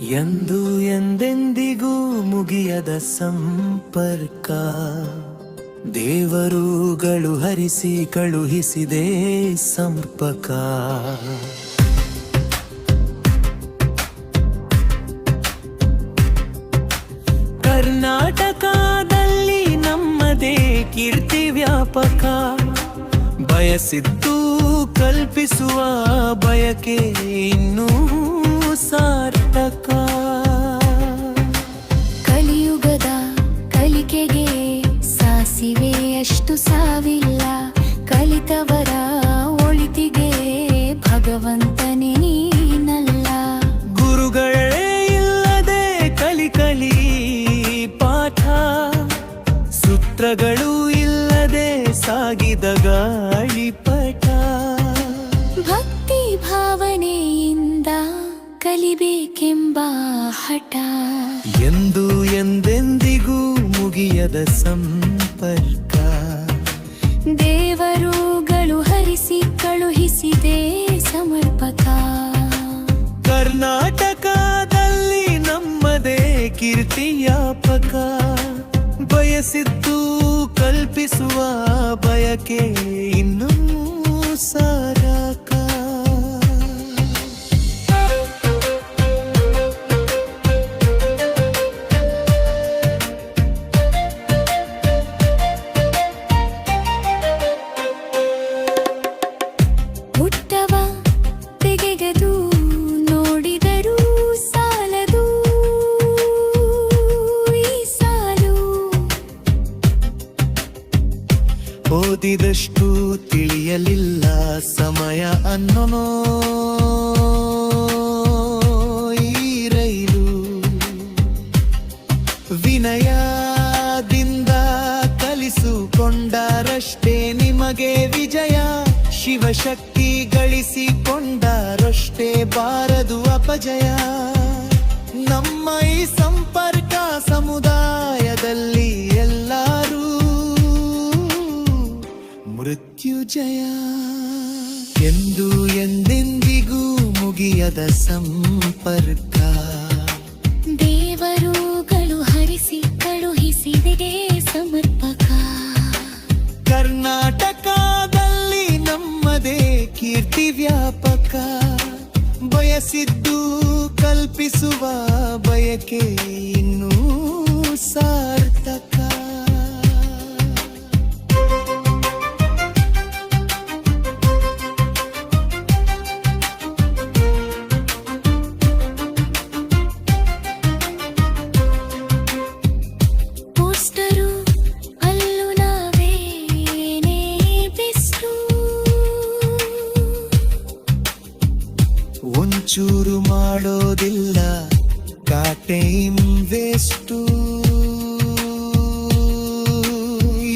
ಎಂದು ಎಂದೆಂದಿಗೂ ಮುಗಿಯದ ಸಂಪರ್ಕ. ದೇವರುಗಳು ಹರಿಸಿ ಕಳುಹಿಸಿದೆ ಸಂಪರ್ಕ. ಕರ್ನಾಟಕದಲ್ಲಿ ನಮ್ಮದೇ ಕೀರ್ತಿ ವ್ಯಾಪಕ. ಬಯಸಿದ್ದು ಕಲ್ಪಿಸುವ ಬಯಕೆ ಇನ್ನೂ ಸಾರ್ಥಕ. ಕಲಿಯುಗದ ಕಲಿಕೆಗೆ ಸಾಸಿವೆ ಅಷ್ಟು ಸಾವಿಲ್ಲ. ಕಲಿತವರ ಒಳಿತಿಗೆ ಭಗವಂತನೇ ನೀನಲ್ಲ. ಗುರುಗಳೇ ಇಲ್ಲದೆ ಕಲಿ ಕಲಿ ಪಾಠ. ಸೂತ್ರಗಳು ಇಲ್ಲದೆ ಸಾಗಿದ ಗಾಳಿಪಟ ಭಕ್ತಿ ಭಾವನೆಯಿಂದ ಕಲಿಬೇಕೆಂಬ ಹಠ. ಎಂದು ಎಂದೆಂದಿಗೂ ಮುಗಿಯದ ಸಂಪರ್ಕ. ದೇವರುಗಳು ಹರಿಸಿ ಕಳುಹಿಸಿದೆ ಸಮರ್ಪಕ. ಕರ್ನಾಟಕದಲ್ಲಿ ನಮ್ಮದೇ ಕೀರ್ತಿಯಾಪಕ ಬಯಸಿದ್ದು ಕಲ್ಪಿಸುವ ಬಯಕೆ ಹುಟ್ಟವ ತೆಗೆಗದು ನೋಡಿದರೂ ಸಾಲದು. ಈ ಸಾಲು ಓದಿದಷ್ಟು ತಿಳಿಯಲಿಲ್ಲ ಸಮಯ ಅನ್ನೋ ಈ ರೈಲು ವಿನಯದಿಂದ ಕಲಿಸಿಕೊಂಡರಷ್ಟೇ ನಿಮಗೆ ವಿಜಯ. ಶಿವಶಕ್ತಿ ಗಳಿಸಿಕೊಂಡರಷ್ಟೇ ಬಾರದು ಅಪಜಯ. ನಮ್ಮ ಈ ಸಂಪರ್ಕ ಸಮುದಾಯದಲ್ಲಿ ಎಲ್ಲರೂ ಮೃತ್ಯುಜಯ. ಎಂದು ಎಂದೆಂದಿಗೂ ಮುಗಿಯದ ಸಂಪರ್ಕ. ದೇವರುಗಳು ಹರಿಸಿ ಕಳುಹಿಸಿದೆ ಸಮರ್ಪಕ. ಕರ್ನಾಟಕದಲ್ಲಿ ನಮ್ಮದೇ ಕೀರ್ತಿ ವ್ಯಾಪಕ. ಬಯಸಿದ್ದು ಕಲ್ಪಿಸುವ ಬಯಕೆ ಇನ್ನೂ ಸಾರ್ಥಕ. ಒಂಚೂರು ಮಾಡೋದಿಲ್ಲ ಕಾಟೈಮ್ ವೇಸ್ಟು.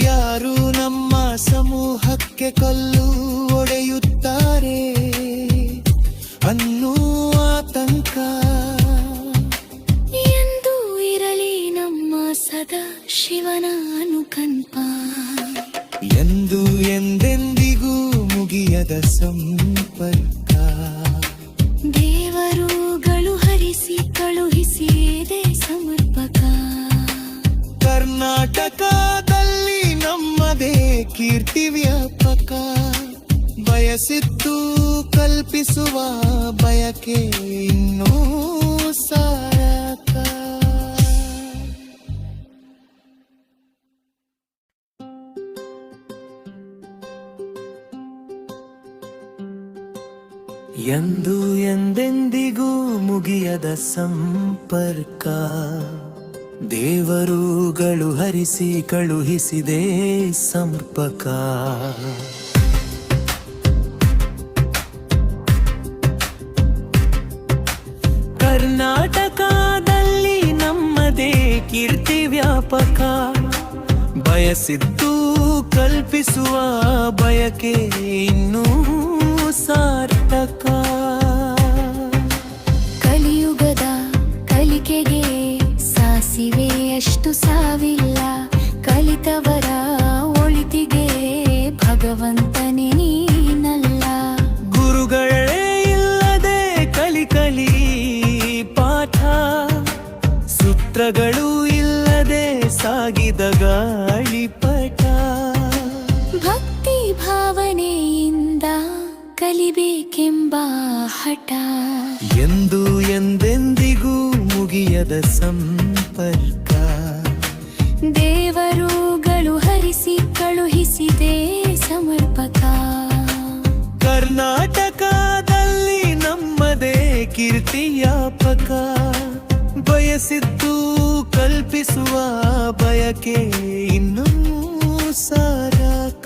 ಯಾರು ನಮ್ಮ ಸಮೂಹಕ್ಕೆ ಕಲ್ಲು ಕಳುಹಿಸಿದೆ ಸಮರ್ಪಕ. ಕರ್ನಾಟಕದಲ್ಲಿ ನಮ್ಮದೇ ಕೀರ್ತಿ ವ್ಯಾಪಕ. ಬಯಸಿತ್ತು ಕಲ್ಪಿಸುವ ಬಯಕೆ ಇನ್ನೂ ಸಾರಕ ಎಂದು ಎಂದೆಂದಿಗೂ ಮುಗಿಯದ ಸಂಪರ್ಕ. ದೇವರುಗಳು ಹರಿಸಿ ಕಳುಹಿಸಿದೆ ಸಂಪರ್ಕ. ಕರ್ನಾಟಕದಲ್ಲಿ ನಮ್ಮದೇ ಕೀರ್ತಿ ವ್ಯಾಪಕ. ಬಯಸಿದ್ದು ಕಲ್ಪಿಸುವ ಬಯಕೆ ಇನ್ನೂ ಸಾರ್ಥಕ. ಕಲಿಬೇಕೆಂಬ ಹಠ. ಎಂದು ಎಂದೆಂದಿಗೂ ಮುಗಿಯದ ಸಂಪರ್ಕ. ದೇವರುಗಳು ಹರಿಸಿ ಕಳುಹಿಸಿದೆ ಸಮರ್ಪಕ. ಕರ್ನಾಟಕದಲ್ಲಿ ನಮ್ಮದೇ ಕೀರ್ತಿಯಾಪಕ ಬಯಸಿದ್ದು ಕಲ್ಪಿಸುವ ಬಯಕೆ ಇನ್ನೂ ಸಾರಕ.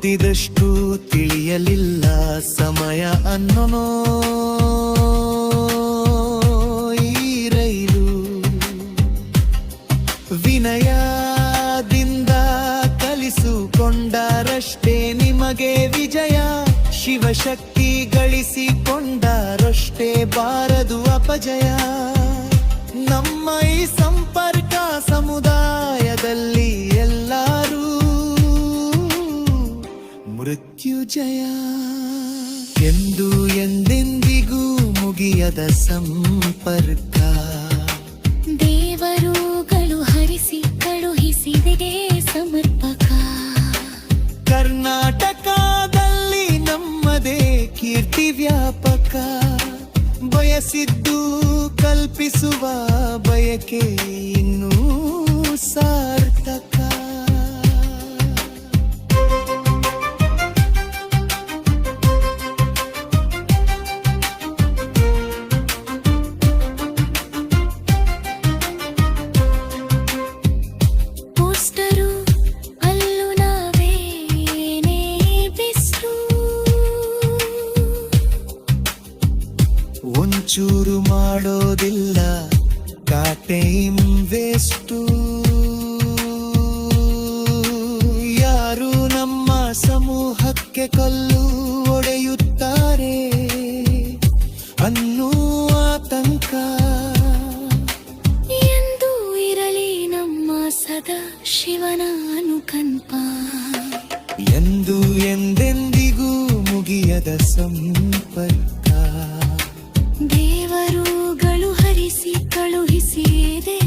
ಓದಿದಷ್ಟು ತಿಳಿಯಲಿಲ್ಲ ಸಮಯ ಅನ್ನೋ ಈ ರೈಲು. ವಿನಯದಿಂದ ಕಲಿಸಿಕೊಂಡರಷ್ಟೇ ನಿಮಗೆ ವಿಜಯ. ಶಿವಶಕ್ತಿ ಗಳಿಸಿಕೊಂಡರಷ್ಟೇ ಬಾರದು ಅಪಜಯ. ನಮ್ಮ ಈ ಸಂಪರ್ಕ ಮೃತ್ಯುಜಯ. ಎಂದು ಎಂದೆಂದಿಗೂ ಮುಗಿಯದ ಸಂಪರ್ಕ. ದೇವರುಗಳು ಹರಿಸಿ ಕಳುಹಿಸಿದೆ ಸಮರ್ಪಕ. ಕರ್ನಾಟಕದಲ್ಲಿ ನಮ್ಮದೇ ಕೀರ್ತಿ ವ್ಯಾಪಕ. ಬಯಸಿದ್ದು ಕಲ್ಪಿಸುವ ಬಯಕೆ ಇನ್ನೂ ಸಮೂಹಕ್ಕೆ ಕಲ್ಲು ಒಡೆಯುತ್ತಾರೆ ಅನ್ನೂ ಆತಂಕ. ಎಂದು ಇರಲಿ ನಮ್ಮ ಸದಾ ಶಿವನ ಅನುಕಂಪ ಎಂದು ಎಂದೆಂದಿಗೂ ಮುಗಿಯದ ಸಂಪರ್ಕ. ದೇವರುಗಳು ಹರಿಸಿ ಕಳುಹಿಸಿದೆ